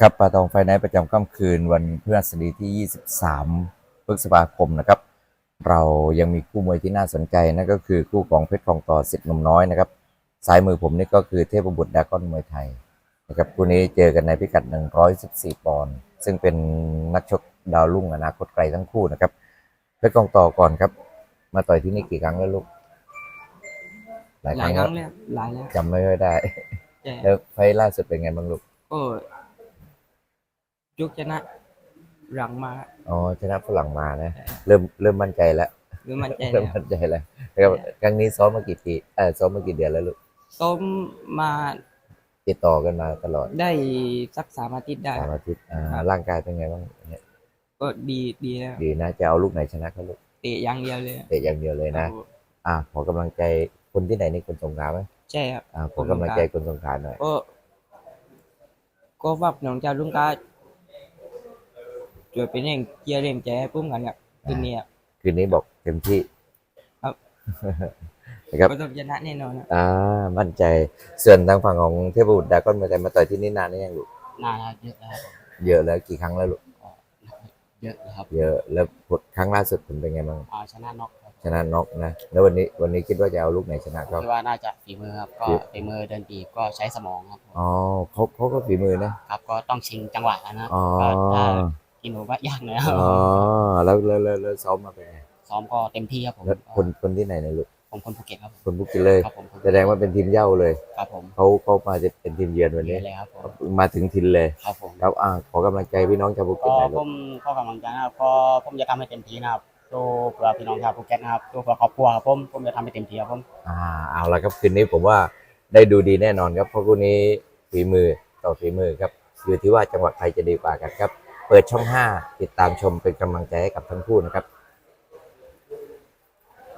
ครับปาตองไฟไนท์ประจำค่ำคืนวันพฤหัสบดีที่ 23 พฤษภาคมนะครับ เรายังมีคู่มวยที่น่าสนใจนั่นก็คือคู่ของเพชรคลองต่อสิทธิ์หนุ่มน้อยนะครับซ้ายมือผมนี่ก็คือเทพบุตรดรากอนมวยไทยนะครับคู่นี้เจอกันในพิกัด 114 ปอนด์ซึ่งเป็นนักชกดาวรุ่งอนาคตไกลทั้งคู่นะครับเพชรคลองต่อก่อนครับ มาต่อยที่นี่กี่ครั้งแล้วลูก หลายหคลารั้ยงคแล้รั้วงแล้วหลายแล้วจำไม่ค่อยได้แต่แล้วไฟล์ล่าสุดเป็นไงบ้างลูกก็ ยกชนะหลังมา อ๋อชนะฝรั่งมานะ เริ่มเริ่มมั่นใจแล้วหรือมันใจเริ่มแล้วมั่นใจแล้วนะครับครั้งนี้ซ้อมมากี่ปีเออซ้อมมากี่เดือนแล้วลูกต้มมาติดต่อกันมาตลอด ได้สักสามอาทิตย์ได้สามอาทิตย์อ่าครับร่างกายเป็นไงบ้างเนี่ยก็ดีดีแล้วดีนะจะเอาลูกไหนชนะเขาลูกเตะอย่างเดียวเลยเตะอย่างเดียวเลยนะครับอ่าขอกำลังใจคนที่ไหนนี่คนสงขลาไหมใช่ครับอ่าขอกำลังใจคนสงขลาหน่อยก็ก็ฝากน้องเจ้าลุงกา ช่วยเป็นเร่งเกียร์เร่งใจให้ปุ้มกันครับคืนนี้ครับคืนนี้บอกเต็มที่ครับนะครับก็ต้องชนะแน่นอนครับอ่ามั่นใจส่วนทางฝั่งของเทพบุตรดากอนมาแต่มาต่อยที่นี่นานหรือยังลูกนานแล้วเยอะแล้วครับเยอะแล้วกี่ครั้งแล้วลูกเยอะแล้วครับ เยอะแล้วผลครั้งล่าสุดผลเป็นไงบ้างอ่าชนะน็อกครับชนะน็อกนะ แล้ววันนี้วันนี้คิดว่าจะเอาลูกไหนชนะเขาคิดว่าน่าจะฝีมือครับ ก็ฝีฝีมือเดินตีบก็ใช้สมองครับผมอ๋อเขาเขาก็ฝีมือนะ ครับ ก็ต้องชิงจังหวะนะครับอ๋อ ก็ถ้ากินหนูว่ายากหน่อยครับอ๋อแล้วแล้วแล้วแล้วซ้อมมาเป็นไงซ้อมก็เต็มที่ครับผมแล้วคนคนที่ไหนในลูกผมคนภูเก็ตครับผมคนบุกิเลย ครับผมแสดงว่าเป็นทีมเหย้าเลยครับผมเขาเขามาจะเป็นทีมเยือนวันเยนี้อะเลยครับผมมาถึงทินเลยครับผมแล้วอ่าขอกำลังใจพี่น้องชาวภูเก็ตก็หน่อยผลูกมก็กำลังใจนะครับก็ผมจะทำให้เต็มที่นะครับดูเพื่อพี่น้องชาวภูเก็ตนะครับดูเพื่อครอบครัวครับผมผมจะทำให้เต็มที่ครับผมอ่าเอาละครับคืนนี้ผมว่าได้ดูดีแน่นอนครับเพราะคู่นี้ฝีมือต่อฝีมือครับอยู่ที่ว่าจังหวัดใครจะดีกว่ากันครับ เปิดช่อง 5 ติดตามชมเป็นกำลังใจให้กับทั้งคู่นะครับ